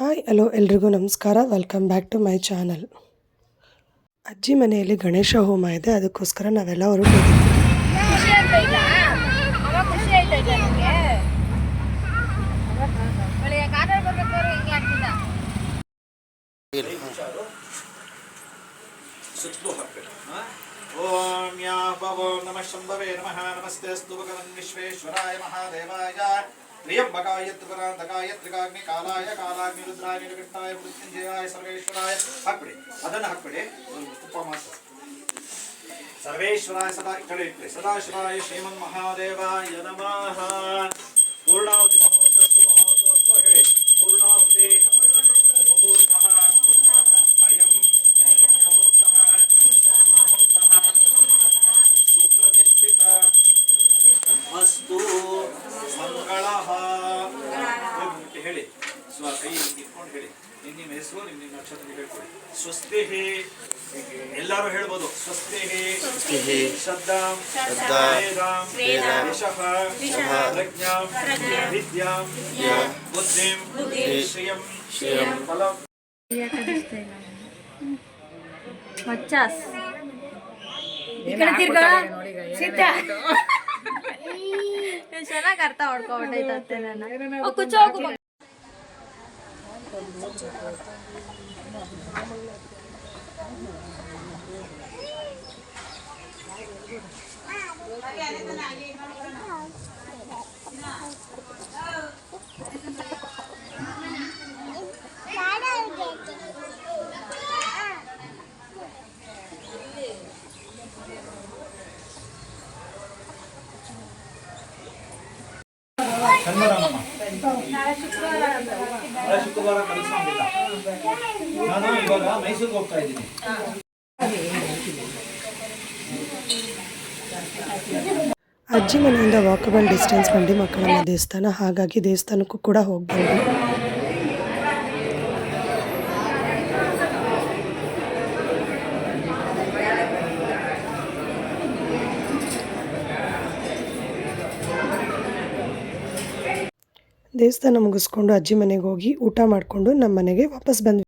Hi, hello ಎಲ್ರಿಗೂ ನಮಸ್ಕಾರ. Welcome back to my channel ಅಜ್ಜಿ ಮನೆಯಲ್ಲಿ ಗಣೇಶ ಹೋಮ ಇದೆ. ಅದಕ್ಕೋಸ್ಕರ ನಾವೆಲ್ಲ ಹೊರಟಿದ್ದೀವಿ ಓಂ ಯಾ ಭವೋ ನಮಃ, ಶಂಭವೇ ನಮಃ. ನಮಸ್ತೆ ಸ್ತುಭಗವನ್ ವಿಶ್ವೇಶ್ವರಾಯ ಮಹಾದೇವಾಯ. ತ್ರಿಯಂಬಕಾಯ ತ್ರಿಪುರಾಂತಕಾಯ ತ್ರಿಕಾಗ್ನಿ ಕಾಲಾಯ ಕಾಲಾಗ್ನಿ ರುದ್ರಾಯ ನೀಲಕಂಠಾಯ ಮೃತ್ಯುಂಜಯಾಯ ಸರ್ವೇಶ್ವರಾಯ ಹಾಕ್ಬಿಡಿ ಅದನ್ನು ಹಾಕ್ಬಿಡಿ ಒಂದು ತುಪ್ಪ ಮಾತ್ರ ಸರ್ವೇಶ್ವರಾಯ ಸದಾ ಈ ಕಡೆ ಇಟ್ರಿ ಸದಾಶಿವಾಯ ಶ್ರೀಮನ್ ಮಹಾದೇವಾಯ ನಮಃ ಪೂರ್ಣಾಹುತಿ ಮಹೋತಸ್ತು ಸ್ವ ಕೈ ಇಟ್ಕೊಂಡು ಹೇಳಿ ನಿಮ್ಮ ನಿಮ್ಮ ಹೆಸರು ನಿಮ್ಮ ನಿಮ್ಮ ನಕ್ಷತ್ರ ಹೇಳ್ಕೊಡಿ ಸ್ವಸ್ತಿ ಎಲ್ಲರೂ ಹೇಳ್ಬೋದು ಸ್ವಸ್ತಿ ಶ್ರದ್ಧಾಂ ವೇದಾಂ ಯಶಃ ಪ್ರಜ್ಞಾಂ ವಿದ್ಯಾಂ ಬುದ್ಧಿಂ ಶ್ರಿಯಂ ಫಲಂ ಮಚ್ಚಾಸ್ ಈ ಕಡೆ ತಿರ್ಗ ಸಿದ್ಧ ಚೆನ್ನಾಗಿ ಅರ್ಥ ಮಾಡ್ಕೊಬಿಟ್ಟೈತೆ 전말하나 ನಾಳೆ ಶುಕ್ರವಾರ ಕಳಿಸೋಂಗಿಲ್ಲ ನಾನು ಇವಾಗ ಮೈಸೂರಿಗೆ ಹೋಗ್ತಾ ಇದ್ದೀನಿ. ಅಜ್ಜಿ ಮನೆಯಿಂದ ವಾಕಬಲ್ ಡಿಸ್ಟೆನ್ಸ್ ಬಂಡಿ ಮಕ್ಕಳನ್ನ ದೇವಸ್ಥಾನ ಹಾಗಾಗಿ ದೇವಸ್ಥಾನಕ್ಕೂ ಕೂಡ ಹೋಗ್ಬೋದು. ದೇವಸ್ಥಾನ ಮುಗಿಸ್ಕೊಂಡು ಅಜ್ಜಿ ಮನೆಗೆ ಹೋಗಿ ಊಟ ಮಾಡಿಕೊಂಡು ನಮ್ಮ ಮನೆಗೆ ವಾಪಸ್ ಬಂದ್ವಿ.